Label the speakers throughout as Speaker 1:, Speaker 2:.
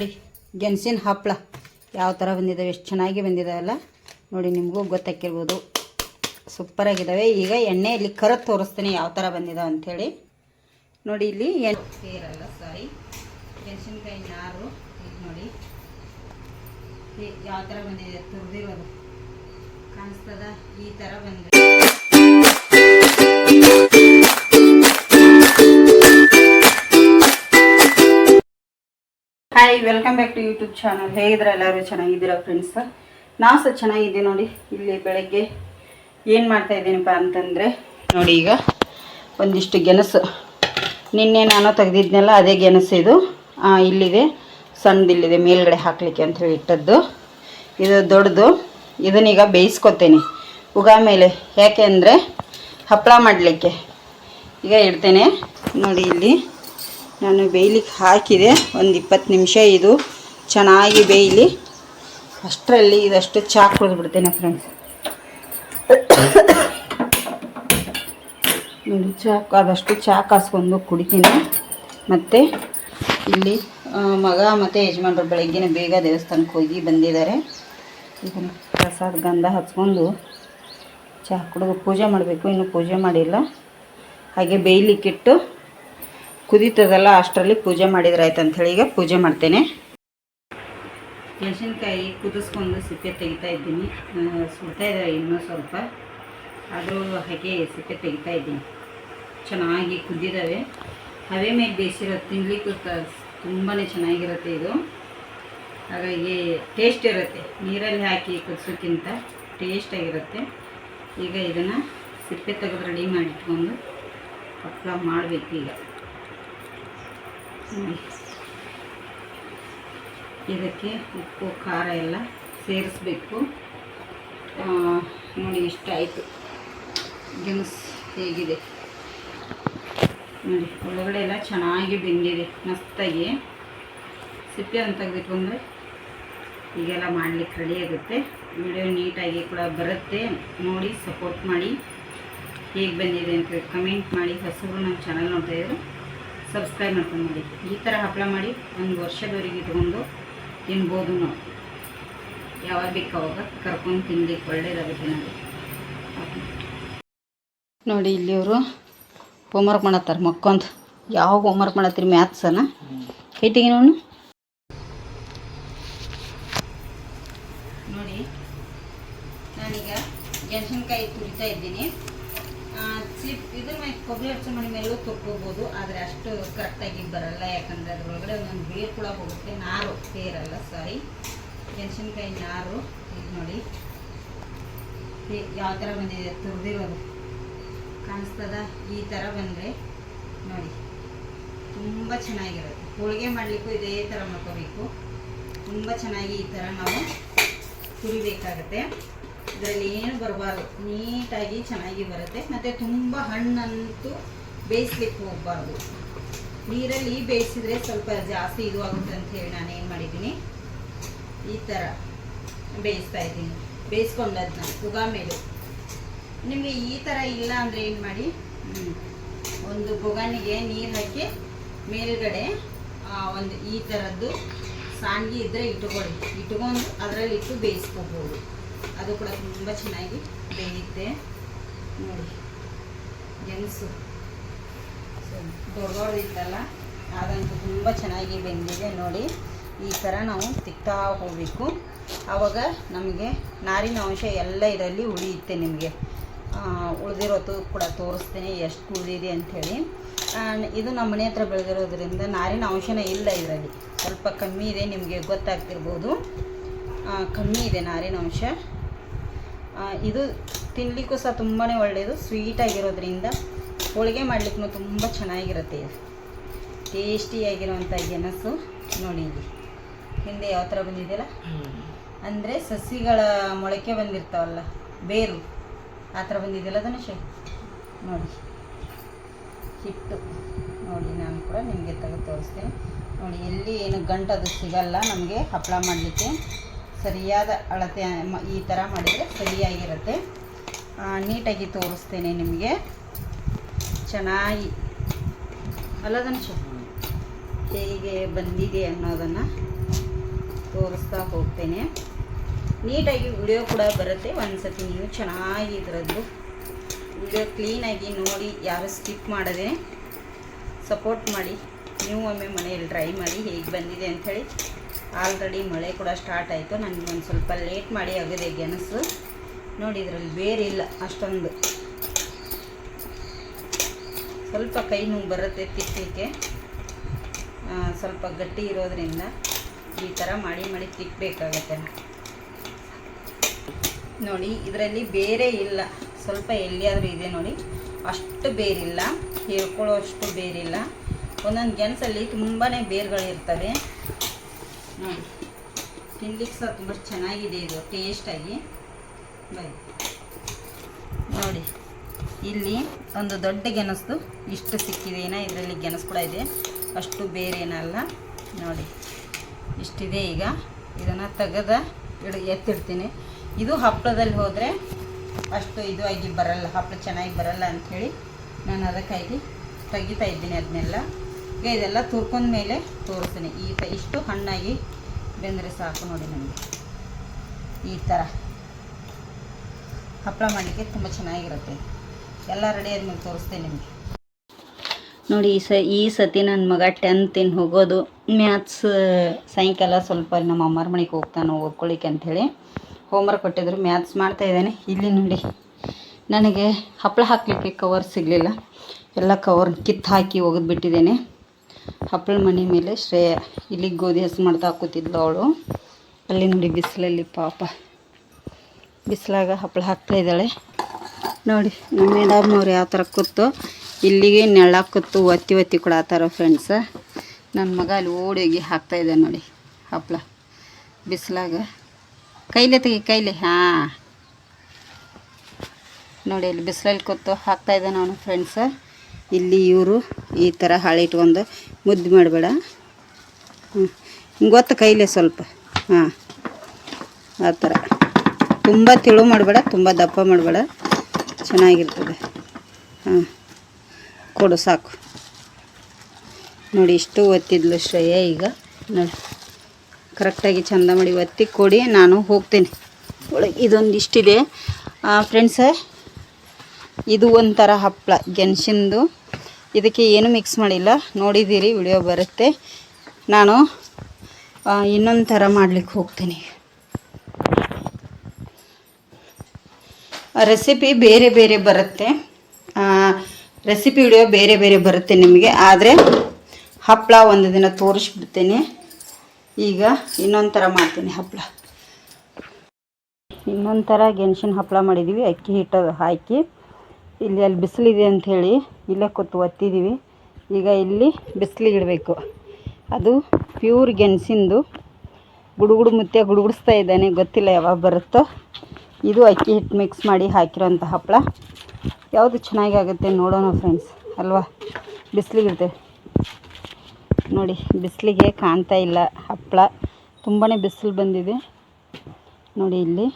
Speaker 1: ನೋಡಿ ಗೆಣಸಿನ ಹಪ್ಪಳ ಯಾವ ಥರ ಬಂದಿದ್ದಾವೆ ಎಷ್ಟು ಚೆನ್ನಾಗಿ ಬಂದಿದ್ದಾವೆಲ್ಲ ನೋಡಿ, ನಿಮಗೂ ಗೊತ್ತಾಕಿರ್ಬೋದು ಸೂಪರಾಗಿದ್ದಾವೆ ಈಗ ಎಣ್ಣೆಯಲ್ಲಿ ಕರ ತೋರಿಸ್ತೀನಿ ಯಾವ ಥರ ಬಂದಿದ್ದಾವೆ ಅಂಥೇಳಿ ನೋಡಿ, ಇಲ್ಲಿ ಎಣ್ಣೆ ಸೇರಲ್ಲ ಸಾರಿ ಮೆಣಸಿನ್ಕಾಯಿ ನಾರು. ಇದು ನೋಡಿ. ಯಾವ ಥರ ಬಂದಿದೆ, ತುರಿದಿರೋದು. ಕಾಣಿಸ್ತದ? ಈ ಥರ ಬಂದಿದೆ. Hi welcome back to YouTube channel ಹೇಗಿದ್ರೆ ಎಲ್ಲರೂ? ಚೆನ್ನಾಗಿದ್ದೀರಾ ಫ್ರೆಂಡ್ಸ್ ನಾವು ಸಹ ಚೆನ್ನಾಗಿದ್ದೀವಿ ನೋಡಿ. ಇಲ್ಲಿ ಬೆಳಗ್ಗೆ ಏನು ಮಾಡ್ತಾ ಇದ್ದೀನಪ್ಪ ಅಂತಂದರೆ, ನೋಡಿ ಈಗ ಒಂದಿಷ್ಟು ಗೆಣಸು. ನಿನ್ನೆ ನಾನು ತೆಗೆದಿದ್ನೆಲ್ಲ, ಅದೇ ಗೆಣಸು ಇದು. ಇಲ್ಲಿದೆ. ಸಣ್ಣದಿಲ್ಲಿದೆ, ಮೇಲ್ಗಡೆ ಹಾಕಲಿಕ್ಕೆ ಅಂತ ಹೇಳಿ ಇಟ್ಟದ್ದು. ಇದು ದೊಡ್ಡದು. ಇದನ್ನೀಗ ಬೇಯಿಸ್ಕೊತೇನೆ. ಉಗಾ ಮೇಲೆ. ಯಾಕೆ ಅಂದರೆ ಹಪ್ಪಳ ಮಾಡಲಿಕ್ಕೆ. ಈಗ ಇಡ್ತೇನೆ. ನೋಡಿ ಇಲ್ಲಿ. ನಾನು ಬೇಯ್ಲಿಕ್ಕೆ ಹಾಕಿದೆ, ಒಂದು ಇಪ್ಪತ್ತು ನಿಮಿಷ ಇದು ಚೆನ್ನಾಗಿ ಬೇಯಲಿ. ಅಷ್ಟರಲ್ಲಿ ಇದಷ್ಟು ಚಹಾ ಕುಡಿದ್ಬಿಡ್ತೇನೆ ಫ್ರೆಂಡ್ಸ್ ನೋಡಿ ಚಹಾ ಆದಷ್ಟು ಚಹಾ ಕಾಸ್ಕೊಂಡು ಕುಡಿತೀನಿ. ಮತ್ತು ಇಲ್ಲಿ ಮಗ ಮತ್ತು ಯಜಮಾನ್ರು ಬೆಳಗ್ಗಿನ ಬೇಗ ದೇವಸ್ಥಾನಕ್ಕೆ ಹೋಗಿ ಬಂದಿದ್ದಾರೆ. ಇದನ್ನು ಪ್ರಸಾದ ಗಂಧ ಹಚ್ಕೊಂಡು ಚಹಾ ಕುಡಿದು ಪೂಜೆ ಮಾಡಬೇಕು, ಇನ್ನು ಪೂಜೆ ಮಾಡಿಲ್ಲ. ಹಾಗೆ ಬೇಯ್ಲಿಕ್ಕಿಟ್ಟು ಕುದೀತದಲ್ಲ, ಅಷ್ಟರಲ್ಲಿ ಪೂಜೆ ಮಾಡಿದ್ರೆ ಆಯ್ತು ಅಂಥೇಳಿ ಈಗ ಪೂಜೆ ಮಾಡ್ತೇನೆ. ಮೆಣಸಿನ್ಕಾಯಿ ಕುದಿಸ್ಕೊಂಡು ಸಿಪ್ಪೆ ತೆಗಿತಾ ಇದ್ದೀನಿ. ಸುಡ್ತಾ ಇದ್ದಾರೆ ಇನ್ನೂ ಸ್ವಲ್ಪ. ಆದರೂ ಹಾಗೆ ಸಿಪ್ಪೆ ತೆಗಿತಾ ಇದ್ದೀನಿ. ಚೆನ್ನಾಗಿ ಕುದ್ದಿದ್ದಾವೆ. ಹವೆ ಮೇಲೆ ಬೇಯಿಸಿರೋ ತಿನ್ಲಿಕ್ಕೂ ತುಂಬಾ ಚೆನ್ನಾಗಿರುತ್ತೆ ಇದು. ಹಾಗಾಗಿ ಟೇಸ್ಟ್ ಇರುತ್ತೆ. ನೀರಲ್ಲಿ ಹಾಕಿ ಕುದಿಸೋಕ್ಕಿಂತ ಟೇಸ್ಟಾಗಿರುತ್ತೆ ಈಗ ಇದನ್ನು ಸಿಪ್ಪೆ ತೆಗೆದು ರೆಡಿ ಮಾಡಿಟ್ಕೊಂಡು ಹಪ್ಪಳ ಮಾಡಬೇಕು ಈಗ. ಇದಕ್ಕೆ ಉಪ್ಪು, ಖಾರ ಎಲ್ಲ ಸೇರಿಸ್ಬೇಕು. ನೋಡಿ ಇಷ್ಟ ಆಯಿತು ಗೆಣಸು ಹೇಗಿದೆ. ನೋಡಿ, ಒಳಗಡೆ ಎಲ್ಲ ಚೆನ್ನಾಗಿ ಬೆಂದಿದೆ, ಮಸ್ತಾಗಿ. ಸಿಪ್ಪೆ ಅಂತ ತೆಗೆದಿಟ್ಕೊಂಡ್ರೆ ಹೀಗೆಲ್ಲ ಮಾಡಲಿಕ್ಕೆ ರೆಡಿ ಆಗುತ್ತೆ. ವಿಡಿಯೋ ನೀಟಾಗಿ ಕೂಡ ಬರುತ್ತೆ. ನೋಡಿ ಸಪೋರ್ಟ್ ಮಾಡಿ. ಹೇಗೆ ಬಂದಿದೆ ಅಂತ ಕಮೆಂಟ್ ಮಾಡಿ. ಹೊಸಬ್ರು ನಮ್ಮ ಚಾನಲ್ ನೋಡ್ತಾ ಇದ್ರು. ಸಬ್ಸ್ಕ್ರೈಬ್ ಮಾಡ್ಕೊಂಡು ಮಾಡಿ ಈ ಥರ ಹಪ್ಪಳ ಮಾಡಿ ಒಂದು ವರ್ಷದವರೆಗೆ ಇಟ್ಕೊಂಡು ತಿನ್ಬೋದು ನಾವು. ಯಾವಾಗ ಬೇಕು ಅವಾಗ ಕರ್ಕೊಂಡು ತಿನ್ಲಿಕ್ಕೆ ಒಳ್ಳೇದಾಗುತ್ತೆ ನೋಡಿ. ನೋಡಿ ಇಲ್ಲಿ ಅವರು ಹೋಮ್ವರ್ಕ್ ಮಾಡತ್ತಾರೆ ಮಕ್ಕೊಂದು. ಯಾವ ಹೋಮ್ವರ್ಕ್ ಮಾಡತ್ತೀರಿ ಮ್ಯಾಥ್ಸನ ಹೇಟಿಗೆ ನೋಡು. ನೋಡಿ ನಾನೀಗ ಮೆಣಸಿನ್ಕಾಯಿ ತುರಿತಾ ಇದ್ದೀನಿ. ಇದ್ರ ಮೇಲೆ ಕೊಬ್ಬರಿ ಹಚ್ಚೋ ಮನೆ ಮೇಲೂ ತೊಕ್ಕೋಬೋದು, ಆದರೆ ಅಷ್ಟು ಕರೆಕ್ಟಾಗಿ ಬರಲ್ಲ. ಯಾಕಂದರೆ ಅದ್ರೊಳಗಡೆ ಒಂದೊಂದು ಬೇರು ಕೂಡ ಹೋಗುತ್ತೆ. ನಾರು ಬೇರಲ್ಲ ಸಾರಿ ಮೆಣಸಿನ್ಕಾಯಿ ನಾರು, ಇದು ನೋಡಿ. ಯಾವ ಥರ ಬಂದಿದೆ ತುರಿದಿರೋದು. ಕಾಣಿಸ್ತದ? ಈ ಥರ ಬಂದರೆ ನೋಡಿ. ತುಂಬ ಚೆನ್ನಾಗಿರುತ್ತೆ. ಹೋಳಿಗೆ ಮಾಡಲಿಕ್ಕೂ ಇದೇ ಥರ ಮಾಡ್ಕೋಬೇಕು. ತುಂಬ ಚೆನ್ನಾಗಿ ಈ ಥರ ನಾವು ತುರಿಬೇಕಾಗತ್ತೆ. ಇದರಲ್ಲಿ ಏನು ಬರಬಾರ್ದು, ನೀಟಾಗಿ ಚೆನ್ನಾಗಿ ಬರುತ್ತೆ. ಮತ್ತು ತುಂಬ ಹಣ್ಣಂತೂ ಬೇಯಿಸ್ಲಿಕ್ಕೆ ಹೋಗಬಾರ್ದು. ನೀರಲ್ಲಿ ಬೇಯಿಸಿದ್ರೆ ಸ್ವಲ್ಪ ಜಾಸ್ತಿ ಇದು ಆಗುತ್ತೆ ಅಂತ ಹೇಳಿ ನಾನು ಏನು ಮಾಡಿದ್ದೀನಿ, ಈ ಥರ ಬೇಯಿಸ್ತಾ ಇದ್ದೀನಿ. ಬೇಯಿಸ್ಕೊಂಡದ್ನ ಉಗಾ ಮೇಲೆ. ನಿಮಗೆ ಈ ಥರ ಇಲ್ಲ ಅಂದರೆ ಏನು ಮಾಡಿ ಒಂದು ಬೊಗಣಿಗೆ ನೀರು ಹಾಕಿ ಮೇಲ್ಗಡೆ ಒಂದು ಈ ಥರದ್ದು ಸಾಂಗಿ ಇದ್ದರೆ ಇಟ್ಕೊಳ್ಳಿ. ಇಟ್ಕೊಂಡು ಅದರಲ್ಲಿ ಇಟ್ಟು ಬೇಯಿಸ್ಕೋಬೋದು. ಅದು ಕೂಡ ತುಂಬ ಚೆನ್ನಾಗಿ ಬೇಯುತ್ತೆ ನೋಡಿ, ಗೆಣಸು. ಸೊ ದೊಡ್ಡ ದೊಡ್ಡದಿತ್ತಲ್ಲ ಅದಂತೂ ತುಂಬ ಚೆನ್ನಾಗಿ ಬೆಂದಿದೆ. ನೋಡಿ, ಈ ಥರ ನಾವು ತಿಕ್ತಾ ಹೋಗಬೇಕು. ಆವಾಗ ನಮಗೆ ನಾರಿನ ಅಂಶ ಎಲ್ಲ ಇದರಲ್ಲಿ ಉಳಿಯುತ್ತೆ ನಿಮಗೆ. ಉಳಿದಿರೋದು ಕೂಡ ತೋರಿಸ್ತೀನಿ ಎಷ್ಟು ಉಳಿದಿದೆ ಅಂಥೇಳಿ. ಇದು ನಮ್ಮ ಮನೆ ಹತ್ರ ಬೆಳೆದಿರೋದ್ರಿಂದ ನಾರಿನ ಅಂಶನೇ ಇಲ್ಲ ಇದರಲ್ಲಿ. ಸ್ವಲ್ಪ ಕಮ್ಮಿ ಇದೆ, ನಿಮಗೆ ಗೊತ್ತಾಗ್ತಿರ್ಬೋದು. ಕಮ್ಮಿ ಇದೆ ನಾರಿನ ಅಂಶ. ಇದು ತಿನ್ನಲಿಕ್ಕೂ ಸಹ ತುಂಬಾ ಒಳ್ಳೆಯದು ಸ್ವೀಟಾಗಿರೋದ್ರಿಂದ ಹೋಳಿಗೆ ಮಾಡಲಿಕ್ಕೂ ತುಂಬ ಚೆನ್ನಾಗಿರುತ್ತೆ ಇದು. ಟೇಸ್ಟಿಯಾಗಿರುವಂಥ ಗೆಣಸು ನೋಡಿ ಇಲ್ಲಿ. ಹಿಂದೆ ಯಾವ ಥರ ಬಂದಿದೆಯಲ್ಲ? ಅಂದರೆ ಸಸಿಗಳ ಮೊಳಕೆ ಬಂದಿರ್ತಾವಲ್ಲ ಬೇರು ಆ ಥರ ಬಂದಿದೆಯಲ್ಲ ಧನುಷ ನೋಡಿ. ಹಿಟ್ಟು. ನೋಡಿ ನಾನು ಕೂಡ ನಿಮಗೆ ತೆಗೆದು ತೋರಿಸ್ತೀನಿ. ನೋಡಿ ಎಲ್ಲಿ ಏನು ಗಂಟದು ಸಿಗಲ್ಲ ನಮಗೆ ಹಪ್ಪಳ ಮಾಡಲಿಕ್ಕೆ. ಸರಿಯಾದ ಅಳತೆ ಈ ಥರ ಮಾಡಿದರೆ ಸರಿಯಾಗಿರುತ್ತೆ. ನೀಟಾಗಿ ತೋರಿಸ್ತೇನೆ ನಿಮಗೆ. ಚೆನ್ನಾಗಿ ಅಲ್ಲದನ್ನು ಹೇಗೆ ಬಂದಿದೆ ಅನ್ನೋದನ್ನು ತೋರಿಸ್ತಾ ಹೋಗ್ತೇನೆ. ನೀಟಾಗಿ ವಿಡಿಯೋ ಕೂಡ ಬರುತ್ತೆ. ಒಂದ್ಸತಿ ನೀವು ಚೆನ್ನಾಗಿ ಇದರದ್ದು ವಿಡಿಯೋ ಕ್ಲೀನಾಗಿ ನೋಡಿ ಯಾರು ಸ್ಕಿಪ್ ಮಾಡದೆ ಸಪೋರ್ಟ್ ಮಾಡಿ. ನೀವು ಒಮ್ಮೆ ಮನೆಯಲ್ಲಿ ಟ್ರೈ ಮಾಡಿ ಹೇಗೆ ಬಂದಿದೆ ಅಂಥೇಳಿ ಆಲ್ರೆಡಿ ಮಳೆ ಕೂಡ ಸ್ಟಾರ್ಟ್ ಆಯಿತು. ನನಗೆ ಒಂದು ಸ್ವಲ್ಪ ಲೇಟ್ ಮಾಡಿ ಆಗಿದೆ ಗೆಣಸು. ನೋಡಿ ಇದರಲ್ಲಿ ಬೇರೆ ಇಲ್ಲ, ಅಷ್ಟೊಂದು. ಸ್ವಲ್ಪ ಕೈ ನೋವು ಬರುತ್ತೆ ತಿಕ್ಕಲಿಕ್ಕೆ ಸ್ವಲ್ಪ ಗಟ್ಟಿ ಇರೋದ್ರಿಂದ ಈ ಥರ ಮಾಡಿ ಮಾಡಿ ತಿಕ್ಕಬೇಕಾಗತ್ತೆ ನೋಡಿ, ಇದರಲ್ಲಿ ಬೇರೆ ಇಲ್ಲ. ಸ್ವಲ್ಪ ಎಲ್ಲಿಯಾದರೂ ಇದೆ ನೋಡಿ. ಅಷ್ಟು ಬೇರಿಲ್ಲ. ಹೇಳ್ಕೊಳ್ಳೋ ಅಷ್ಟು ಬೇರಿಲ್ಲ. ಒಂದೊಂದು ಗೆಣಸಲ್ಲಿ ತುಂಬಾ ಬೇರುಗಳಿರ್ತವೆ. ತಿನ್ಲಿಕ್ಕೆ ಸಹ ತುಂಬ ಚೆನ್ನಾಗಿದೆ ಇದು ಟೇಸ್ಟಾಗಿ ಬೈ. ನೋಡಿ, ಇಲ್ಲಿ ಒಂದು ದೊಡ್ಡ ಗೆಣಸು ಇಷ್ಟು ಸಿಕ್ಕಿದೆ. ಏನೋ ಇದರಲ್ಲಿ ಗೆಣಸು ಕೂಡ ಇದೆ. ಅಷ್ಟು ಏನಲ್ಲ ನೋಡಿ, ಇಷ್ಟಿದೆ ಈಗ. ಇದನ್ನು ತೆಗೆದ ಇಡ, ಎತ್ತಿಡ್ತೀನಿ. ಇದು ಹಪ್ಪಳದಲ್ಲಿ ಹೋದರೆ ಅಷ್ಟು ಇದು ಆಗಿ ಬರಲ್ಲ, ಹಪ್ಪಳ ಚೆನ್ನಾಗಿ ಬರಲ್ಲ ಅಂಥೇಳಿ ನಾನು ಅದಕ್ಕಾಗಿ ತೆಗಿತಾ ಇದ್ದೀನಿ ಅದನ್ನೆಲ್ಲ. ಇದೆಲ್ಲ ತುರ್ಕೊಂಡ ಮೇಲೆ ತೋರಿಸ್ತೀನಿ. ಈ ತ ಇಷ್ಟು ಹಣ್ಣಾಗಿ ಬೆಂದರೆ ಸಾಕು ನೋಡಿ ನನಗೆ ಈ ಥರ ಹಪ್ಪಳ ಮಾಡಲಿಕ್ಕೆ ತುಂಬ ಚೆನ್ನಾಗಿರುತ್ತೆ. ಎಲ್ಲ ರೆಡಿ ಆದಮೇಲೆ ತೋರಿಸ್ತೇನೆ ನಿಮಗೆ. ನೋಡಿ ಈ ಸ, ಈ ಸತಿ ನನ್ನ ಮಗ ಟೆಂತಿನ ಹೋಗೋದು. ಮ್ಯಾಥ್ಸ್ ಸಾಯಂಕಾಲ ಸ್ವಲ್ಪ ನಮ್ಮ ಅಮ್ಮರ ಮನೆಗೆ ಹೋಗ್ತಾನೆ ಓದ್ಕೊಳ್ಳಿಕ್ಕೆ ಅಂಥೇಳಿ. ಹೋಮ್ವರ್ಕ್ ಕೊಟ್ಟಿದ್ರು, ಮ್ಯಾಥ್ಸ್ ಮಾಡ್ತಾ ಇದ್ದಾನೆ. ಇಲ್ಲಿ ನೋಡಿ, ನನಗೆ ಹಪ್ಪಳ ಹಾಕಲಿಕ್ಕೆ ಕವರ್ ಸಿಗಲಿಲ್ಲ. ಎಲ್ಲ ಕವರ್ ಕಿತ್ತು ಹಾಕಿ ಒಗೆದ್ಬಿಟ್ಟಿದ್ದೇನೆ. ಹಪ್ಪಳ ಮನೆ ಮೇಲೆ ಶ್ರೇಯ ಇಲ್ಲಿ ಗೋಧಿ ಹಸು ಮಾಡ್ತಾ ಕೂತಿದ್ಲು ಅವಳು. ಅಲ್ಲಿ ನೋಡಿ ಬಿಸಿಲಲ್ಲಿ ಪಾಪ. ಬಿಸಿಲಾಗ ಹಪ್ಪಳ ಹಾಕ್ತಾ ಇದ್ದಾಳೆ. ನೋಡಿ, ನಮ್ಮ ಮೇಡಮ್ ಅವ್ರು ಯಾವ ಥರ ಕೂತು, ಇಲ್ಲಿಗೆ ನೆಳ ಕೂತು ಒತ್ತಿ ಒತ್ತಿ ಕೊಡತ್ತಾರ ಫ್ರೆಂಡ್ಸ ನನ್ನ ಮಗ ಅಲ್ಲಿ ಓಡಿ ಹೋಗಿ ಹಾಕ್ತಾ ಇದ್ದಾನೆ ನೋಡಿ ಹಪ್ಪಳ ಬಿಸಿಲಾಗ. ಕೈಲೆ ತೆಗಿ, ಕೈಲೆ. ಹಾಂ. ನೋಡಿ, ಅಲ್ಲಿ ಬಿಸಿಲಲ್ಲಿ ಕೂತು ಹಾಕ್ತಾ ಇದ್ದಾನೆ ಅವನು ಫ್ರೆಂಡ್ಸ ಇಲ್ಲಿ ಇವರು ಈ ಥರ ಹಾಳೆ ಇಟ್ಕೊಂಡು ಮುದ್ದು ಮಾಡಬೇಡ. ಹ್ಞೂ ಗೊತ್ತು ಕೈಲೆ ಸ್ವಲ್ಪ. ಹಾಂ. ಆ ಥರ ತುಂಬ ತಿಳು ಮಾಡಬೇಡ, ತುಂಬ ದಪ್ಪ ಮಾಡಬೇಡ. ಚೆನ್ನಾಗಿರ್ತದೆ. ಹಾಂ. ಕೊಡು, ಸಾಕು. ನೋಡಿ, ಇಷ್ಟು ಒತ್ತಿದ್ಲು ಶ್ರೇಯ ಈಗ. ನೋಡಿ. ಕರೆಕ್ಟಾಗಿ ಚಂದ ಮಾಡಿ ಒತ್ತಿ ಕೊಡಿ, ನಾನು ಹೋಗ್ತೀನಿ. ಒಳಗೆ ಇದೊಂದು ಇಷ್ಟಿದೆ. ಫ್ರೆಂಡ್ಸ ಇದು ಒಂಥರ ಹಪ್ಪಳ ಗೆಣಸಿಂದು. ಇದಕ್ಕೆ ಏನು ಮಿಕ್ಸ್ ಮಾಡಿಲ್ಲ. ನೋಡಿದ್ದೀರಿ ವಿಡಿಯೋ ಬರುತ್ತೆ. ನಾನು ಇನ್ನೊಂದು ಥರ ಮಾಡ್ಲಿಕ್ಕೆ ಹೋಗ್ತೀನಿ. ರೆಸಿಪಿ ಬೇರೆ ಬೇರೆ ಬರುತ್ತೆ. ರೆಸಿಪಿ ವಿಡಿಯೋ ಬೇರೆ ಬೇರೆ ಬರುತ್ತೆ ನಿಮಗೆ. ಆದರೆ ಹಪ್ಪಳ ಒಂದು ದಿನ ತೋರಿಸ್ಬಿಡ್ತೀನಿ. ಈಗ ಇನ್ನೊಂದು ಥರ ಮಾಡ್ತೀನಿ ಹಪ್ಪಳ ಇನ್ನೊಂದು ಥರ ಗೆಣಸಿನ ಹಪ್ಪಳ ಮಾಡಿದ್ದೀವಿ ಅಕ್ಕಿ ಹಿಟ್ಟು ಹಾಕಿ. ಇಲ್ಲಿ ಅಲ್ಲಿ ಬಿಸಿಲಿದೆ ಅಂಥೇಳಿ ಇಲ್ಲೇ ಕೂತು ಒತ್ತಿದ್ದೀವಿ ಈಗ ಇಲ್ಲಿ ಬಿಸಿಲಿಗೆ ಇಡಬೇಕು ಅದು ಪ್ಯೂರ್ ಗೆಣಸಿಂದು ಗುಡುಗುಡು ಮುತ್ತೆ ಗುಡುಗುಡಿಸ್ತಾ ಇದ್ದಾನೆ. ಗೊತ್ತಿಲ್ಲ ಯಾವಾಗ ಬರುತ್ತೋ. ಇದು ಅಕ್ಕಿ ಹಿಟ್ಟು ಮಿಕ್ಸ್ ಮಾಡಿ ಹಾಕಿರೋಂಥ ಹಪ್ಪಳ. ಯಾವುದು ಚೆನ್ನಾಗಿ ಆಗುತ್ತೆ ನೋಡೋಣ ಫ್ರೆಂಡ್ಸ್ ಅಲ್ವಾ? ಬಿಸಿಲಿಗಿರುತ್ತೆ. ನೋಡಿ, ಬಿಸಿಲಿಗೆ ಕಾಣ್ತಾ ಇಲ್ಲ ಹಪ್ಪಳ. ತುಂಬಾ ಬಿಸಿಲು ಬಂದಿದೆ. ನೋಡಿ ಇಲ್ಲಿ.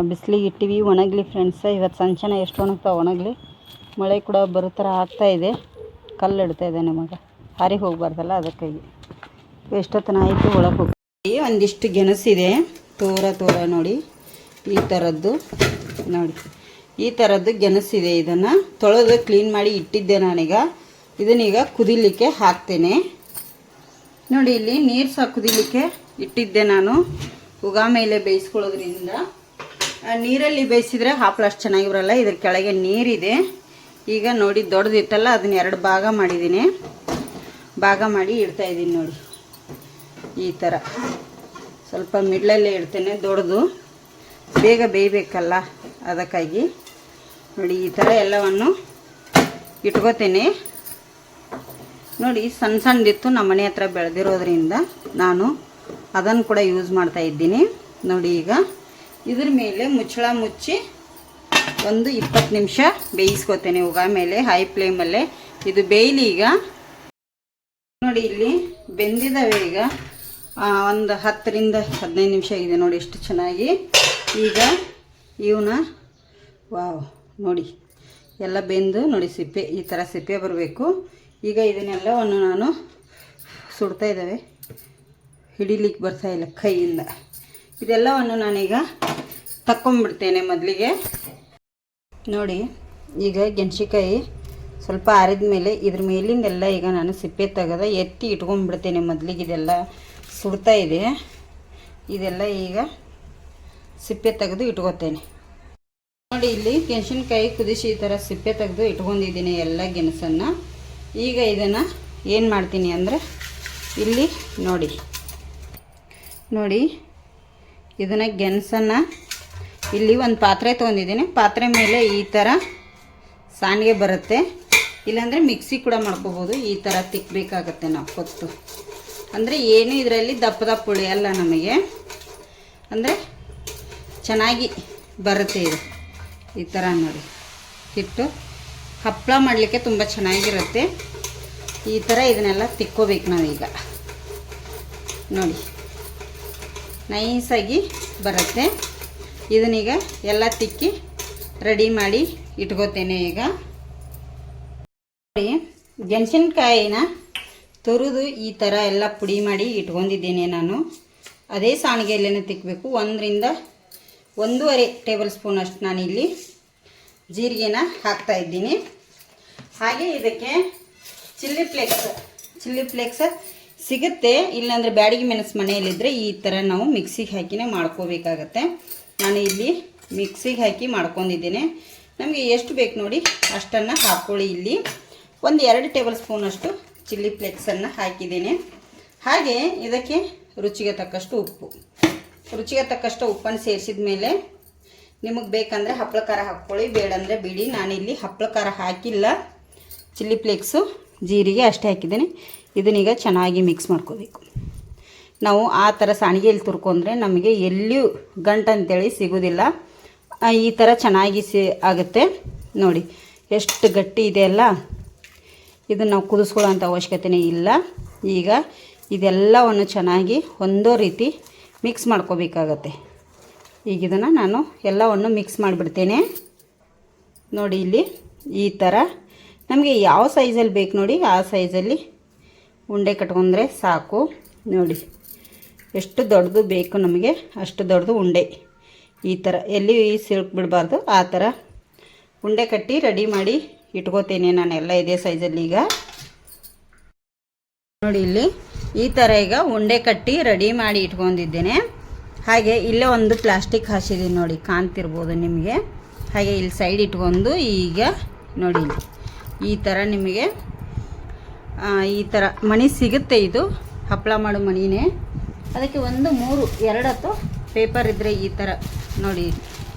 Speaker 1: ಬಿಸಿಲಿಗೆ ಇಟ್ಟಿವಿ, ಒಣಗಲಿ ಫ್ರೆಂಡ್ಸ ಇವತ್ತು ಸಂಚನ ಎಷ್ಟು ಒಣಗ್ತಾವೆ ಒಣಗಲಿ? ಮಳೆ ಕೂಡ ಬರೋ ಥರ ಆಗ್ತಾ ಇದೆ. ಕಲ್ಲು ಇಡ್ತಾ ನಮಗೆ. ಹಾರಿ ಹೋಗಬಾರ್ದಲ್ಲ ಅದಕ್ಕಾಗಿ. ಎಷ್ಟೊತ್ತನ ಆಯಿತು ಒಳಗೆ ಹೋಗಿ ಒಂದಿಷ್ಟು ಗೆಣಸಿದೆ ತೋರ ತೋರ ನೋಡಿ. ಈ ಥರದ್ದು ನೋಡಿ. ಈ ಥರದ್ದು ಗೆಣಸಿದೆ ಇದನ್ನು. ತೊಳೆದು ಕ್ಲೀನ್ ಮಾಡಿ ಇಟ್ಟಿದ್ದೆ ನಾನೀಗ. ಇದನ್ನೀಗ ಕುದಿಲಿಕ್ಕೆ ಹಾಕ್ತೇನೆ. ನೋಡಿ, ಇಲ್ಲಿ ನೀರು ಸಹ ಕುದಿಲಿಕ್ಕೆ ಇಟ್ಟಿದ್ದೆ ನಾನು. ಉಗಾಮೇಲೆ ಬೇಯಿಸ್ಕೊಳ್ಳೋದ್ರಿಂದ. ನೀರಲ್ಲಿ ಬೇಯಿಸಿದ್ರೆ ಹಪ್ಪಳ ಅಷ್ಟು ಚೆನ್ನಾಗಿ ಬರಲ್ಲ. ಇದ್ರ ಕೆಳಗೆ ನೀರಿದೆ. ಈಗ ನೋಡಿ ದೊಡ್ಡದಿತ್ತಲ್ಲ, ಅದನ್ನ ಎರಡು ಭಾಗ ಮಾಡಿದ್ದೀನಿ. ಭಾಗ ಮಾಡಿ ಇಡ್ತಾ ಇದ್ದೀನಿ ನೋಡಿ. ಈ ಥರ ಸ್ವಲ್ಪ ಮಿಡ್ಲಲ್ಲೇ ಇಡ್ತೇನೆ, ದೊಡ್ಡದು. ಬೇಗ ಬೇಯಬೇಕಲ್ಲ ಅದಕ್ಕಾಗಿ. ನೋಡಿ, ಈ ಥರ ಎಲ್ಲವನ್ನು ಇಟ್ಕೋತೇನೆ. ನೋಡಿ, ಸಣ್ಣ ಸಣ್ಣದಿತ್ತು, ನಮ್ಮ ಮನೆ ಹತ್ರ ಬೆಳೆದಿರೋದ್ರಿಂದ ನಾನು ಅದನ್ನು ಕೂಡ ಯೂಸ್ ಮಾಡ್ತಾ ಇದ್ದೀನಿ. ನೋಡಿ ಈಗ. ಇದ್ರ ಮೇಲೆ ಮುಚ್ಚಳ ಮುಚ್ಚಿ ಒಂದು ಇಪ್ಪತ್ತು ನಿಮಿಷ ಬೇಯಿಸ್ಕೋತೇನೆ. ಉಗ ಮೇಲೆ ಹೈ ಫ್ಲೇಮಲ್ಲೇ ಇದು ಬೇಯಲಿ ಈಗ. ನೋಡಿ ಇಲ್ಲಿ ಬೆಂದಿದ್ದಾವೆ ಈಗ. ಒಂದು ಹತ್ತರಿಂದ ಹದಿನೈದು ನಿಮಿಷ ಇದೆ ನೋಡಿ ಎಷ್ಟು ಚೆನ್ನಾಗಿ. ಈಗ ಇವನ್ನ, ವಾವ್, ನೋಡಿ. ಎಲ್ಲ ಬೆಂದು ನೋಡಿ ಸಿಪ್ಪೆ, ಈ ಥರ ಸಿಪ್ಪೆ ಬರಬೇಕು. ಈಗ ಇದನ್ನೆಲ್ಲವನ್ನು ನಾನು ಸುಡ್ತಾ ಇದ್ದಾವೆ. ಹಿಡಿಲಿಕ್ಕೆ ಬರ್ತಾ ಇಲ್ಲ ಕೈಯಿಂದ. ಇದೆಲ್ಲವನ್ನು ನಾನೀಗ ತಕ್ಕೊಂಬಿಡ್ತೇನೆ ಮೊದಲಿಗೆ. ನೋಡಿ, ಈಗ ಗೆಣಸಿಕಾಯಿ ಸ್ವಲ್ಪ ಆರಿದ ಮೇಲೆ ಇದ್ರ ಮೇಲಿಂದೆಲ್ಲ ಈಗ ನಾನು ಸಿಪ್ಪೆ ತೆಗೆದ ಎತ್ತಿ ಇಟ್ಕೊಂಡ್ಬಿಡ್ತೇನೆ ಮೊದಲಿಗೆ ಇದೆಲ್ಲ ಸುಡ್ತಾ ಇದೆ. ಇದೆಲ್ಲ ಈಗ ಸಿಪ್ಪೆ ತೆಗೆದು ಇಟ್ಕೋತೇನೆ. ನೋಡಿ, ಇಲ್ಲಿ ಗೆಣಸಿನಕಾಯಿ ಕುದಿಸಿ ಈ ಥರ ಸಿಪ್ಪೆ ತೆಗೆದು ಇಟ್ಕೊಂಡಿದ್ದೀನಿ ಎಲ್ಲ ಗೆಣಸನ್ನು. ಈಗ ಇದನ್ನು ಏನು ಮಾಡ್ತೀನಿ ಅಂದರೆ ಇಲ್ಲಿ ನೋಡಿ. ನೋಡಿ ಇದನ್ನು ಗೆಣಸನ್ನು ಇಲ್ಲಿ ಒಂದು ಪಾತ್ರೆ ತೊಗೊಂಡಿದ್ದೀನಿ. ಪಾತ್ರೆ ಮೇಲೆ ಈ ಥರ ಸಾಣಿಗೆ ಬರುತ್ತೆ. ಇಲ್ಲಾಂದರೆ ಮಿಕ್ಸಿ ಕೂಡ ಮಾಡ್ಕೋಬೋದು. ಈ ಥರ ತಿಕ್ಕಬೇಕಾಗತ್ತೆ ನಾವು ಕೊತ್ತು. ಅಂದರೆ ಏನು ಇದರಲ್ಲಿ ದಪ್ಪ ದಪ್ಪ ಉಳಿಯಲ್ಲ ನಮಗೆ. ಅಂದರೆ ಚೆನ್ನಾಗಿ ಬರುತ್ತೆ ಇದು. ಈ ಥರ ನೋಡಿ. ಹಿಟ್ಟು ಹಪ್ಪಳ ಮಾಡಲಿಕ್ಕೆ ತುಂಬ ಚೆನ್ನಾಗಿರುತ್ತೆ. ಈ ಥರ ಇದನ್ನೆಲ್ಲ ತಿಕ್ಕೋಬೇಕು ನಾವೀಗ. ನೋಡಿ. ನೈಸಾಗಿ ಬರುತ್ತೆ. ಇದನ್ನೀಗ ಎಲ್ಲ ತಿಕ್ಕಿ ರೆಡಿ ಮಾಡಿ ಇಟ್ಕೋತೇನೆ ಈಗ. ನೋಡಿ, ಗೆಣಸಿನ್ಕಾಯಿನ ತುರಿದು ಈ ಥರ ಎಲ್ಲ ಪುಡಿ ಮಾಡಿ ಇಟ್ಕೊಂಡಿದ್ದೇನೆ ನಾನು. ಅದೇ ಸಾಣಿಗೆಯಲ್ಲೇನೆ ತಿಕ್ಕಬೇಕು ಒಂದರಿಂದ ಒಂದೂವರೆ ಟೇಬಲ್ ಸ್ಪೂನ್ ಅಷ್ಟು ನಾನಿಲ್ಲಿ ಜೀರಿಗೆನ ಹಾಕ್ತಾ ಇದ್ದೀನಿ. ಹಾಗೆ ಇದಕ್ಕೆ ಚಿಲ್ಲಿ ಫ್ಲೇಕ್ಸ್ ಚಿಲ್ಲಿ ಫ್ಲೇಕ್ಸ್ ಸಿಗುತ್ತೆ. ಇಲ್ಲಾಂದರೆ ಬ್ಯಾಡಿಗೆ ಮೆಣಸು ಮನೆಯಲ್ಲಿದ್ದರೆ ಈ ಥರ ನಾವು ಮಿಕ್ಸಿಗೆ ಹಾಕಿನೇ ಮಾಡ್ಕೋಬೇಕಾಗತ್ತೆ. ನಾನು ಇಲ್ಲಿ ಮಿಕ್ಸಿಗೆ ಹಾಕಿ ಮಾಡ್ಕೊಂಡಿದ್ದೇನೆ. ನಮಗೆ ಎಷ್ಟು ಬೇಕು ನೋಡಿ, ಅಷ್ಟನ್ನು ಹಾಕ್ಕೊಳ್ಳಿ ಇಲ್ಲಿ. ಒಂದು ಎರಡು ಟೇಬಲ್ ಸ್ಪೂನಷ್ಟು ಚಿಲ್ಲಿ ಫ್ಲೇಕ್ಸನ್ನು ಹಾಕಿದ್ದೇನೆ. ಹಾಗೆ ಇದಕ್ಕೆ ರುಚಿಗೆ ತಕ್ಕಷ್ಟು ಉಪ್ಪು. ರುಚಿಗೆ ತಕ್ಕಷ್ಟು ಉಪ್ಪನ್ನು ಸೇರಿಸಿದ ಮೇಲೆ ನಿಮಗೆ ಬೇಕಂದರೆ ಹಪ್ಪಳ ಖಾರ ಹಾಕ್ಕೊಳ್ಳಿ, ಬೇಡಂದರೆ ಬಿಡಿ. ನಾನಿಲ್ಲಿ ಹಪ್ಪಳ ಖಾರ ಹಾಕಿಲ್ಲ. ಚಿಲ್ಲಿ ಫ್ಲೇಕ್ಸು, ಜೀರಿಗೆ ಅಷ್ಟೇ ಹಾಕಿದ್ದೇನೆ. ಇದನ್ನೀಗ ಚೆನ್ನಾಗಿ ಮಿಕ್ಸ್ ಮಾಡ್ಕೋಬೇಕು. ನಾವು ಆ ಥರ ಸಾಣಿಗೆಯಲ್ಲಿ ತುರ್ಕೊಂಡ್ರೆ ನಮಗೆ ಎಲ್ಲಿಯೂ ಗಂಟು ಅಂತೇಳಿ ಸಿಗೋದಿಲ್ಲ. ಈ ಥರ ಚೆನ್ನಾಗಿ ಸಿ ಆಗುತ್ತೆ. ನೋಡಿ, ಎಷ್ಟು ಗಟ್ಟಿ ಇದೆ ಅಲ್ಲ? ಇದನ್ನು ನಾವು ಕುದಿಸ್ಕೊಳ್ಳೋಂಥ ಅವಶ್ಯಕತೆನೇ ಇಲ್ಲ. ಈಗ ಇದೆಲ್ಲವನ್ನು ಚೆನ್ನಾಗಿ ಒಂದೋ ರೀತಿ ಮಿಕ್ಸ್ ಮಾಡ್ಕೋಬೇಕಾಗತ್ತೆ. ಈಗ ಇದನ್ನು ನಾನು ಎಲ್ಲವನ್ನು ಮಿಕ್ಸ್ ಮಾಡಿಬಿಡ್ತೇನೆ. ನೋಡಿ ಇಲ್ಲಿ ಈ ಥರ ನಮಗೆ ಯಾವ ಸೈಜಲ್ಲಿ ಬೇಕು ನೋಡಿ, ಆ ಸೈಜಲ್ಲಿ ಉಂಡೆ ಕಟ್ಕೊಂಡ್ರೆ ಸಾಕು. ನೋಡಿ, ಎಷ್ಟು ದೊಡ್ಡದು ಬೇಕು ನಮಗೆ, ಅಷ್ಟು ದೊಡ್ಡದು ಉಂಡೆ. ಈ ಥರ ಎಲ್ಲಿ ಸಿಲ್ಕ್ ಬಿಡಬಾರ್ದು, ಆ ಥರ ಉಂಡೆ ಕಟ್ಟಿ ರೆಡಿ ಮಾಡಿ ಇಟ್ಕೊತೀನಿ ನಾನು, ಎಲ್ಲ ಇದೇ ಸೈಜಲ್ಲಿ ಈಗ. ನೋಡಿ ಇಲ್ಲಿ, ಈ ಥರ ಈಗ ಉಂಡೆ ಕಟ್ಟಿ ರೆಡಿ ಮಾಡಿ ಇಟ್ಕೊಂಡಿದ್ದೇನೆ. ಹಾಗೆ ಇಲ್ಲೇ ಒಂದು ಪ್ಲಾಸ್ಟಿಕ್ ಹಾಸಿದ್ದೀನಿ ನೋಡಿ, ಕಾಣ್ತಿರ್ಬೋದು ನಿಮಗೆ. ಹಾಗೆ ಇಲ್ಲಿ ಸೈಡ್ ಇಟ್ಕೊಂಡು ಈಗ, ನೋಡಿ ಈ ಥರ ನಿಮಗೆ ಈ ಥರ ಮಣಿ ಸಿಗುತ್ತೆ ಇದು. ಹಪ್ಪಳ ಮಾಡೋ ಮಣಿನೇ. ಅದಕ್ಕೆ ಒಂದು, ಮೂರು, ಎರಡು ಹತ್ತು ಪೇಪರ್ ಇದ್ದರೆ ಈ ಥರ ನೋಡಿ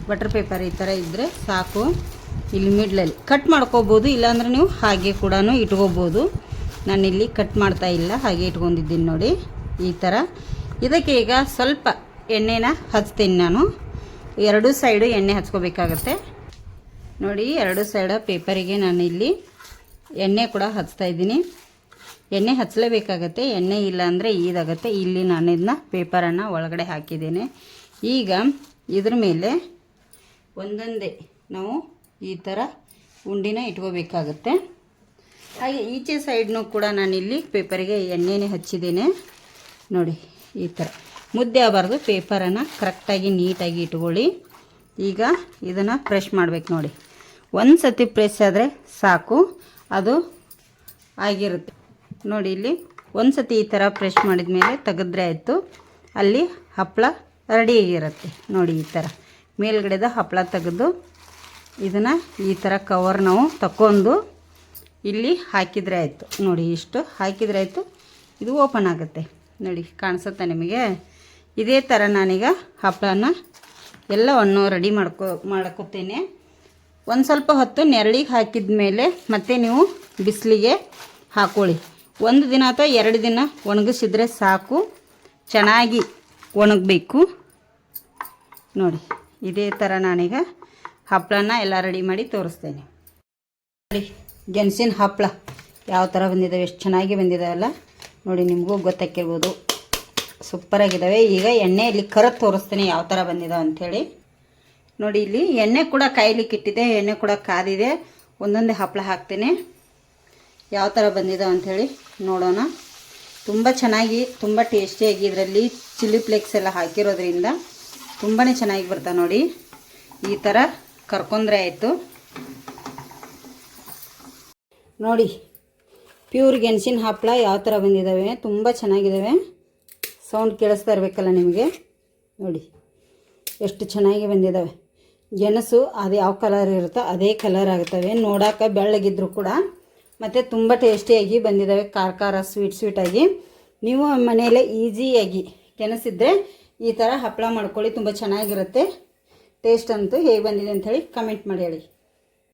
Speaker 1: ಬಟರ್ ಪೇಪರ್ ಈ ಥರ ಇದ್ದರೆ ಸಾಕು. ಇಲ್ಲಿ ಮಿಡ್ಲಲ್ಲಿ ಕಟ್ ಮಾಡ್ಕೋಬೋದು, ಇಲ್ಲಾಂದ್ರೆ ನೀವು ಹಾಗೆ ಕೂಡ ಇಟ್ಕೋಬೋದು. ನಾನಿಲ್ಲಿ ಕಟ್ ಮಾಡ್ತಾ ಇಲ್ಲ, ಹಾಗೆ ಇಟ್ಕೊಂಡಿದ್ದೀನಿ ನೋಡಿ, ಈ ಥರ ಇದಕ್ಕೆ ಈಗ ಸ್ವಲ್ಪ ಎಣ್ಣೆನ ಹಚ್ತೀನಿ ನಾನು. ಎರಡೂ ಸೈಡು ಎಣ್ಣೆ ಹಚ್ಕೋಬೇಕಾಗತ್ತೆ. ನೋಡಿ, ಎರಡು ಸೈಡ ಪೇಪರಿಗೆ ನಾನು ಇಲ್ಲಿ ಎಣ್ಣೆ ಕೂಡ ಹಚ್ತಾ ಇದ್ದೀನಿ. ಎಣ್ಣೆ ಹಚ್ಚಲೇಬೇಕಾಗತ್ತೆ. ಎಣ್ಣೆ ಇಲ್ಲ ಅಂದರೆ ಈದಾಗತ್ತೆ. ಇಲ್ಲಿ ನಾನು ಇದನ್ನ ಪೇಪರನ್ನು ಒಳಗಡೆ ಹಾಕಿದ್ದೇನೆ. ಈಗ ಇದ್ರ ಮೇಲೆ ಒಂದೊಂದೇ ನಾವು ಈ ಥರ ಉಂಡಿನ ಇಟ್ಕೋಬೇಕಾಗತ್ತೆ. ಹಾಗೆ ಈಚೆ ಸೈಡ್ನೂ ಕೂಡ ನಾನಿಲ್ಲಿ ಪೇಪರಿಗೆ ಎಣ್ಣೆನೇ ಹಚ್ಚಿದ್ದೇನೆ. ನೋಡಿ, ಈ ಥರ ಮುದ್ದೆ ಆಗಬಾರ್ದು, ಪೇಪರನ್ನು ಕರೆಕ್ಟಾಗಿ ನೀಟಾಗಿ ಇಟ್ಕೊಳ್ಳಿ. ಈಗ ಇದನ್ನು ಪ್ರೆಶ್ ಮಾಡಬೇಕು ನೋಡಿ. ಒಂದು ಸತಿ ಪ್ರೆಸ್ ಆದರೆ ಸಾಕು. ಅದು ಆಗಿರುತ್ತೆ. ನೋಡಿ ಇಲ್ಲಿ ಒಂದು ಸತಿ ಈ ಥರ ಪ್ರೆಶ್ ಮಾಡಿದ ಮೇಲೆ ತೆಗೆದ್ರೆ ಆಯಿತು. ಅಲ್ಲಿ ಹಪ್ಪಳ ರೆಡಿಯಾಗಿರುತ್ತೆ ನೋಡಿ ಈ ಥರ ಮೇಲ್ಗಡೆದ ಹಪ್ಪಳ ತೆಗೆದು ಇದನ್ನು ಈ ಥರ ಕವರ್ ನಾವು ತಗೊಂಡು ಇಲ್ಲಿ ಹಾಕಿದರೆ ಆಯಿತು. ನೋಡಿ ಇಷ್ಟು ಹಾಕಿದರೆ ಆಯಿತು. ಇದು ಓಪನ್ ಆಗುತ್ತೆ. ನೋಡಿ ಕಾಣಿಸುತ್ತಾ ನಿಮಗೆ? ಇದೇ ಥರ ನಾನೀಗ ಹಪ್ಪಳನ ಎಲ್ಲವನ್ನು ರೆಡಿ ಮಾಡ್ಕೊ, ಮಾಡ್ಕೋತೇನೆ. ಒಂದು ಸ್ವಲ್ಪ ಹೊತ್ತು ನೆರಳಿಗೆ ಹಾಕಿದ ಮೇಲೆ ಮತ್ತೆ ನೀವು ಬಿಸಿಲಿಗೆ ಹಾಕ್ಕೊಳ್ಳಿ ಒಂದು ದಿನ ಅಥವಾ ಎರಡು ದಿನ ಒಣಗಿಸಿದ್ರೆ ಸಾಕು. ಚೆನ್ನಾಗಿ ಒಣಗಬೇಕು. ನೋಡಿ, ಇದೇ ಥರ ನಾನೀಗ ಹಪ್ಪಳನ ಎಲ್ಲ ರೆಡಿ ಮಾಡಿ ತೋರಿಸ್ತೇನೆ. ನೋಡಿ, ಗೆಣಸಿನ ಹಪ್ಪಳ ಯಾವ ಥರ ಬಂದಿದ್ದಾವೆ ಎಷ್ಟು ಚೆನ್ನಾಗಿ ಬಂದಿದ್ದಾವಲ್ಲ ನೋಡಿ, ನಿಮಗೂ ಗೊತ್ತಾಕಿರ್ಬೋದು ಸೂಪರಾಗಿದ್ದಾವೆ ಈಗ ಎಣ್ಣೆಯಲ್ಲಿ ಕರತ್ ತೋರಿಸ್ತೇನೆ ಯಾವ ಥರ ಬಂದಿದ್ದಾವೆ ಅಂಥೇಳಿ. ನೋಡಿ, ಇಲ್ಲಿ ಎಣ್ಣೆ ಕೂಡ ಕಾಯ್ಲಿಕ್ಕೆ ಇಟ್ಟಿದೆ ಎಣ್ಣೆ ಕೂಡ ಕಾದಿದೆ. ಒಂದೊಂದೇ ಹಪ್ಪಳ ಹಾಕ್ತೇನೆ. ಯಾವ ಥರ ಬಂದಿದ್ದಾವೆ ಅಂಥೇಳಿ ನೋಡೋಣ. ತುಂಬ ಚೆನ್ನಾಗಿ, ತುಂಬ ಟೇಸ್ಟಿಯಾಗಿ ಇದರಲ್ಲಿ ಚಿಲ್ಲಿ ಫ್ಲೇಕ್ಸ್ ಎಲ್ಲ ಹಾಕಿರೋದ್ರಿಂದ ತುಂಬಾ ಚೆನ್ನಾಗಿ ಬರ್ತಾ ನೋಡಿ. ಈ ಥರ ಕರ್ಕೊಂಡ್ರೆ ಆಯಿತು. ನೋಡಿ ಪ್ಯೂರ್ ಗೆಣಸಿನ ಹಪ್ಪಳ ಯಾವ ಥರ ಬಂದಿದ್ದಾವೆ ತುಂಬ ಚೆನ್ನಾಗಿದ್ದಾವೆ ಸೌಂಡ್ ಕೇಳಿಸ್ತಾ ಇರಬೇಕಲ್ಲ ನಿಮಗೆ. ನೋಡಿ, ಎಷ್ಟು ಚೆನ್ನಾಗಿ ಬಂದಿದ್ದಾವೆ ಗೆಣಸು ಅದು ಯಾವ ಕಲರ್ ಇರುತ್ತೋ ಅದೇ ಕಲರ್ ಆಗುತ್ತವೆ ನೋಡೋಕೆ ಬೆಳ್ಳಗಿದ್ರು ಕೂಡ. ಮತ್ತು ತುಂಬ ಟೇಸ್ಟಿಯಾಗಿ ಬಂದಿದ್ದಾವೆ ಖಾರ ಖಾರ ಸ್ವೀಟ್ ಸ್ವೀಟಾಗಿ ನೀವು ಮನೆಯಲ್ಲೇ ಈಸಿಯಾಗಿ ಕೆನಸಿದ್ರೆ ಈ ಥರ ಹಪ್ಪಳ ಮಾಡ್ಕೊಳ್ಳಿ. ತುಂಬ ಚೆನ್ನಾಗಿರುತ್ತೆ. ಟೇಸ್ಟ್ ಅಂತೂ ಹೇಗೆ ಬಂದಿದೆ ಅಂಥೇಳಿ ಕಮೆಂಟ್ ಮಾಡಿ ಹೇಳಿ.